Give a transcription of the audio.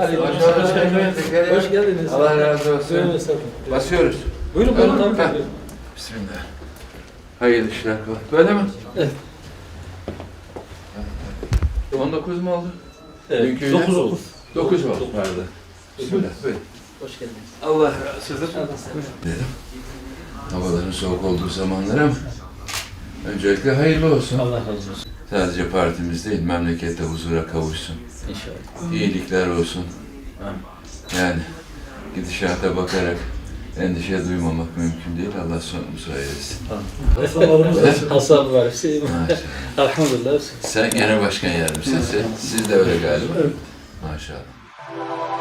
Hoş geldiniz. Hoş geldiniz. Allah razı olsun. Basıyoruz. Buyurun buyurun tamam. Ha. Bismillah. Hayırlı işler kolay. Böyle mi? Evet. 19 mu oldu? Evet. 9 oldu. 9 oldu? Pardon. Bismillah. Buyurun. Hoş geldiniz. Allah razı olsun. Dedim. Havaların soğuk olduğu zamanlara mı? Öncelikle hayırlı olsun. Allah razı olsun. Sadece partimiz değil, memlekette huzura kavuşsun. İnşallah. İyilikler olsun. Yani gidişata bakarak endişe duymamak mümkün değil. Allah sonumuzu hayretsin. Hastalarımız hasar var. Şey, Maşallah. elhamdülillah. Sen genel başkan yardımcısın. Siz de öyle galiba. Maşallah.